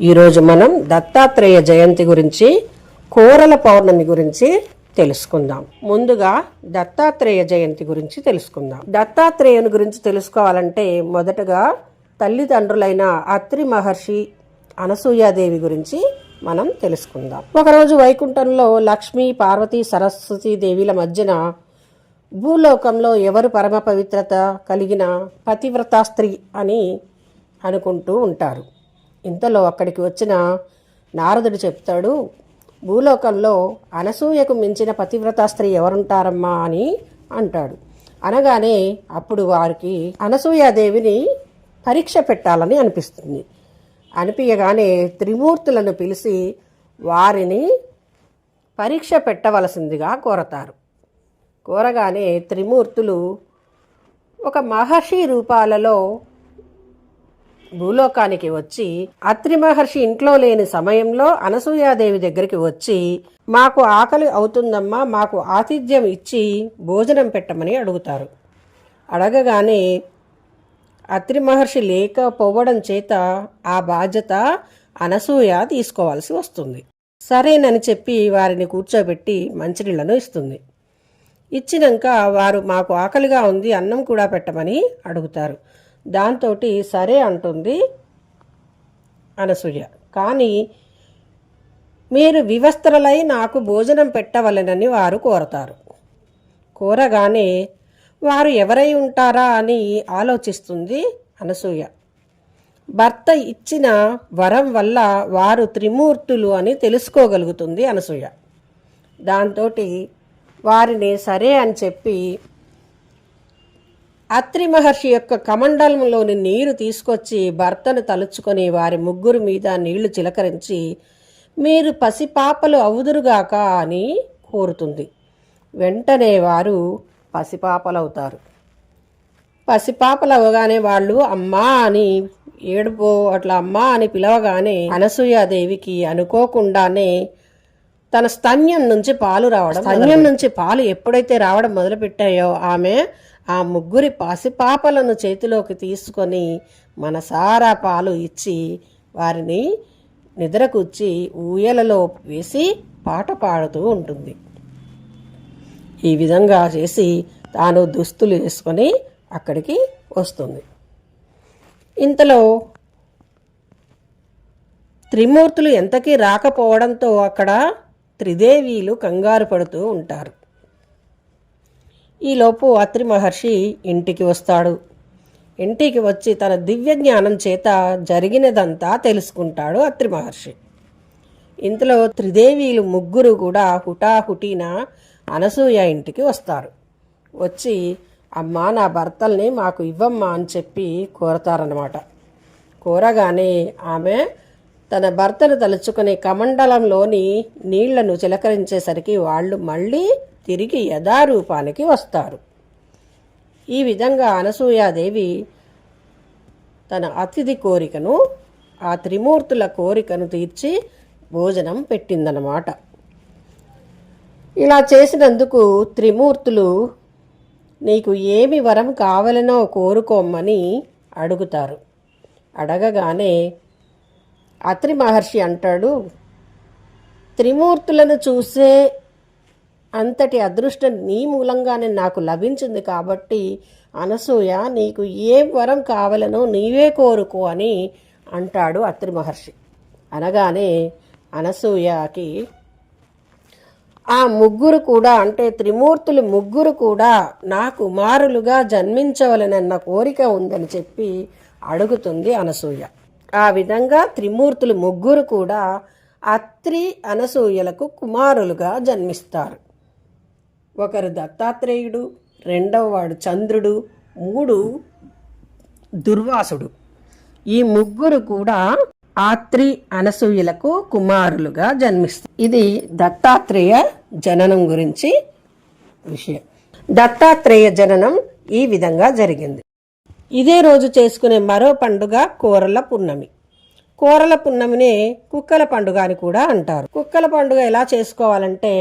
ఈరోజు మనం దత్తాత్రేయ జయంతి గురించి కోరల పౌర్ణమి గురించి తెలుసుకుందాం. ముందుగా దత్తాత్రేయ జయంతి గురించి తెలుసుకుందాం. దత్తాత్రేయుని గురించి తెలుసుకోవాలంటే మొదటగా తల్లిదండ్రులైన అత్రి మహర్షి అనసూయాదేవి గురించి మనం తెలుసుకుందాం. ఒకరోజు వైకుంఠంలో లక్ష్మీ పార్వతీ సరస్వతి దేవిల మధ్యన భూలోకంలో ఎవరు పరమ పవిత్రత కలిగిన పతివ్రత స్త్రీ అని అనుకుంటూ ఉంటారు. ఇంతలో అక్కడికి వచ్చిన నారదుడు చెప్తాడు భూలోకంలో అనసూయకు మించిన పతివ్రత స్త్రీ ఎవరుంటారమ్మా? అని అంటాడు. అనగానే అప్పుడు వారికి అనసూయాదేవిని పరీక్ష పెట్టాలని అనిపిస్తుంది. అనిపించగానే త్రిమూర్తులను పిలిచి వారిని పరీక్ష పెట్టవలసిందిగా కోరతారు. కోరగానే త్రిమూర్తులు ఒక మహర్షి రూపాలలో భూలోకానికి వచ్చి అత్రి మహర్షి ఇంట్లో లేని సమయంలో అనసూయాదేవి దగ్గరికి వచ్చి మాకు ఆకలి అవుతుందమ్మా మాకు ఆతిథ్యం ఇచ్చి భోజనం పెట్టమని అడుగుతారు. అడగగానే అత్రి మహర్షి లేకపోవడం చేత ఆ బాధ్యత అనసూయ తీసుకోవాల్సి వస్తుంది. సరేనని చెప్పి వారిని కూర్చోబెట్టి మంచినీళ్ళను ఇస్తుంది. ఇచ్చినాక వారు మాకు ఆకలిగా ఉంది అన్నం కూడా పెట్టమని అడుగుతారు. దాంతో సరే అంటుంది అనసూయ. కానీ మీరు వివస్త్రలై నాకు భోజనం పెట్టవలెనని వారు కోరతారు. కోరగానే వారు ఎవరై ఉంటారా అని ఆలోచిస్తుంది అనసూయ. భర్త ఇచ్చిన వరం వల్ల వారు త్రిమూర్తులు అని తెలుసుకోగలుగుతుంది అనసూయ. దాంతో వారిని సరే అని చెప్పి అత్రి మహర్షి యొక్క కమండలంలోని నీరు తీసుకొచ్చి భర్తను తలుచుకొని వారి ముగ్గురు మీద నీళ్ళు చిలకరించి మీరు పసిపాపలు అవుదురుగాక అని కోరుతుంది. వెంటనే వారు పసిపాపలవుతారు. పసిపాపలు అవగానే వాళ్ళు అమ్మా అని ఏడుపో అట్లా అమ్మా అని పిలవగానే అనసూయాదేవికి అనుకోకుండానే తన స్తన్యం నుంచి పాలు రావడం స్తన్యం నుంచి పాలు ఎప్పుడైతే రావడం మొదలుపెట్టాయో ఆమె ఆ ముగ్గురి పాసిపాపలను చేతిలోకి తీసుకొని మనసారా పాలు ఇచ్చి వారిని నిద్రకూర్చి ఊయలలో వేసి పాట పాడుతూ ఉంటుంది. ఈ విధంగా చేసి తాను దుస్తులు వేసుకొని అక్కడికి వస్తుంది. ఇంతలో త్రిమూర్తులు ఎంతకీ రాకపోవడంతో అక్కడ త్రిదేవీలు కంగారు పడుతూ ఉంటారు. ఈలోపు అత్రి మహర్షి ఇంటికి వస్తాడు. ఇంటికి వచ్చి తన దివ్య జ్ఞానం చేత జరిగినదంతా తెలుసుకుంటాడు అత్రి మహర్షి. ఇంతలో త్రిదేవీలు ముగ్గురు కూడా హుటాహుటీన అనసూయ ఇంటికి వస్తారు. వచ్చి అమ్మా నా భర్తల్ని మాకు ఇవ్వమ్మా అని చెప్పి కోరతారనమాట కోరగానే ఆమె తన భర్తను తలుచుకునే కమండలంలోని నీళ్ళను చిలకరించేసరికి వాళ్ళు మళ్ళీ తిరిగి యథారూపానికి వస్తారు. ఈ విధంగా అనసూయాదేవి తన అతిథి కోరికను ఆ త్రిమూర్తుల కోరికను తీర్చి భోజనం పెట్టిందన్నమాట ఇలా చేసినందుకు త్రిమూర్తులు నీకు ఏమి వరం కావలనో కోరుకోమని అడుగుతారు. అడగగానే అత్రి మహర్షి అంటాడు త్రిమూర్తులను చూసే అంతటి అదృష్టం నీ మూలంగానే నాకు లభించింది కాబట్టి అనసూయ నీకు ఏ వరం కావాలనో నీవే కోరుకో అని అంటాడు అత్రి మహర్షి. అనగానే అనసూయకి ఆ ముగ్గురు కూడా అంటే త్రిమూర్తులు ముగ్గురు కూడా నా కుమారులుగా జన్మించవలనన్న కోరిక ఉందని చెప్పి అడుగుతుంది అనసూయ. ఆ విధంగా త్రిమూర్తులు ముగ్గురు కూడా అత్రి అనసూయలకు కుమారులుగా జన్మిస్తారు. ఒకరు దత్తాత్రేయుడు రెండవ వాడు చంద్రుడు మూడు దుర్వాసుడు. ఈ ముగ్గురు కూడా ఆత్రి అనసూయులకు కుమారులుగా జన్మిస్తారు ఇది దత్తాత్రేయ జననం గురించి విషయం. దత్తాత్రేయ జననం ఈ విధంగా జరిగింది. ఇదే రోజు చేసుకునే మరో పండుగ కూరల పున్నమి. కూరల పున్నమిని కుక్కల పండుగ అని కూడా అంటారు. కుక్కల పండుగ ఎలా చేసుకోవాలంటే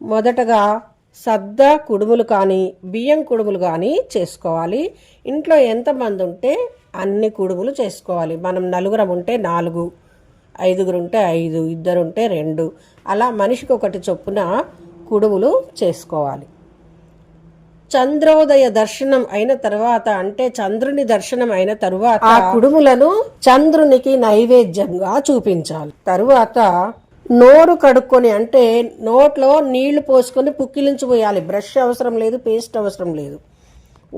మొదటగా సద్ద కుడుములు కానీ బియ్యం కుడుములు కానీ చేసుకోవాలి. ఇంట్లో ఎంతమంది ఉంటే అన్ని కుడుములు చేసుకోవాలి. మనం నలుగురం ఉంటే నాలుగు ఐదుగురుంటే ఐదు ఇద్దరుంటే రెండు. అలా మనిషికి ఒకటి చొప్పున కుడుములు చేసుకోవాలి. చంద్రోదయ దర్శనం అయిన తర్వాత అంటే చంద్రుని దర్శనం అయిన తరువాత ఆ కుడుములను చంద్రునికి నైవేద్యంగా చూపించాలి. తరువాత నోరు కడుక్కొని అంటే నోట్లో నీళ్ళు పోసుకొని పుక్కిలించి పోయాలి. బ్రష్ అవసరం లేదు పేస్ట్ అవసరం లేదు.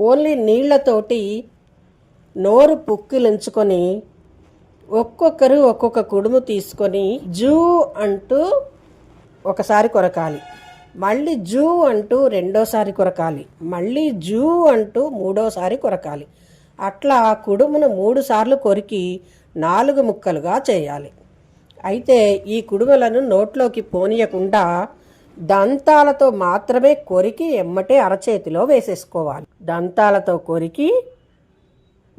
ఓన్లీ నీళ్ళతోటి నోరు పుక్కిలించుకొని ఒక్కొక్కరు ఒక్కొక్క కుడుము తీసుకొని జూ అంటూ ఒకసారి కొరకాలి. మళ్ళీ జూ అంటూ రెండోసారి కొరకాలి. మళ్ళీ జూ అంటూ మూడోసారి కొరకాలి. అట్లా కుడుమును మూడు సార్లు కొరికి నాలుగు ముక్కలుగా చేయాలి. అయితే ఈ కుడుములను నోట్లోకి పోనీయకుండా దంతాలతో మాత్రమే కొరికి ఎమ్మటే అరచేతిలో వేసేసుకోవాలి. దంతాలతో కొరికి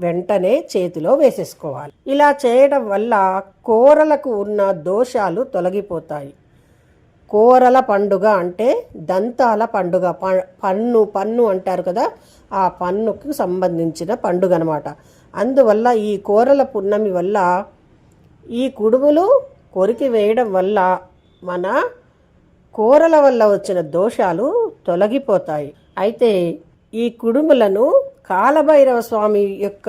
వెంటనే చేతిలో వేసేసుకోవాలి. ఇలా చేయడం వల్ల కూరలకు ఉన్న దోషాలు తొలగిపోతాయి. కూరల పండుగ అంటే దంతాల పండుగ. ప- పన్ను పన్ను అంటారు కదా ఆ పన్నుకు సంబంధించిన పండుగ అనమాట అందువల్ల ఈ కూరల పున్నమి వల్ల ఈ కుడుములు కొరికి వేయడం వల్ల మన కూరల వల్ల వచ్చిన దోషాలు తొలగిపోతాయి. అయితే ఈ కుడుములను కాలభైరవ స్వామి యొక్క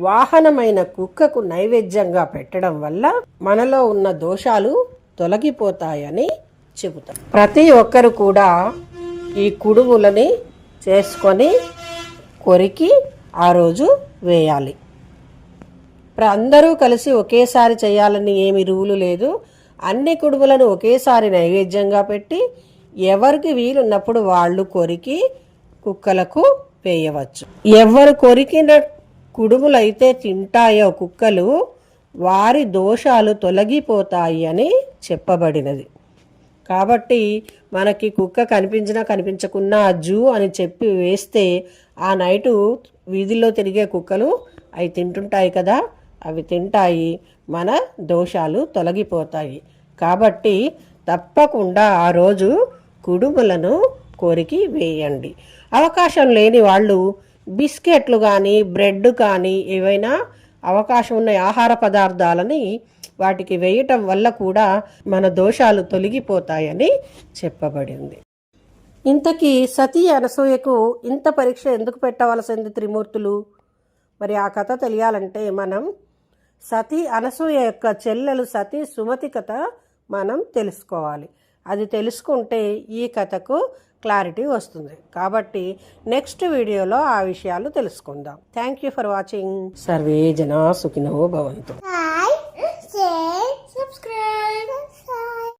వాహనమైన కుక్కకు నైవేద్యంగా పెట్టడం వల్ల మనలో ఉన్న దోషాలు తొలగిపోతాయని చెబుతాం. ప్రతి ఒక్కరు కూడా ఈ కుడుములని చేసుకొని కొరికి ఆ రోజు వేయాలి. అందరూ కలిసి ఒకేసారి చేయాలని ఏమి రూలు లేదు. అన్ని కుడుములను ఒకేసారి నైవేద్యంగా పెట్టి ఎవరికి వీలున్నప్పుడు వాళ్ళు కొరికి కుక్కలకు వేయవచ్చు. ఎవరు కొరికిన కుడుములైతే తింటాయో కుక్కలు వారి దోషాలు తొలగిపోతాయి అని చెప్పబడినది. కాబట్టి మనకి కుక్క కనిపించినా కనిపించకున్నా జూ అని చెప్పి వేస్తే ఆ నైటు వీధిలో తిరిగే కుక్కలు అవి తింటుంటాయి కదా. అవి తింటాయి మన దోషాలు తొలగిపోతాయి. కాబట్టి తప్పకుండా ఆ రోజు కుడుములను కోరికి వేయండి. అవకాశం లేని వాళ్ళు బిస్కెట్లు కానీ బ్రెడ్ కానీ ఏవైనా అవకాశం ఉన్న ఆహార పదార్థాలని వాటికి వేయటం వల్ల కూడా మన దోషాలు తొలగిపోతాయని చెప్పబడింది. ఇంతకీ సతీ అనసూయకు ఇంత పరీక్ష ఎందుకు పెట్టవలసింది త్రిమూర్తులు? మరి ఆ కథ తెలియాలంటే మనం సతీ అనసూయ యొక్క చెల్లెలు సతీ సుమతి కథ మనం తెలుసుకోవాలి. అది తెలుసుకుంటే ఈ కథకు క్లారిటీ వస్తుంది. కాబట్టి నెక్స్ట్ వీడియోలో ఆ విషయాలు తెలుసుకుందాం. Thank you for watching. Survey జనా సుఖినో భవంతు.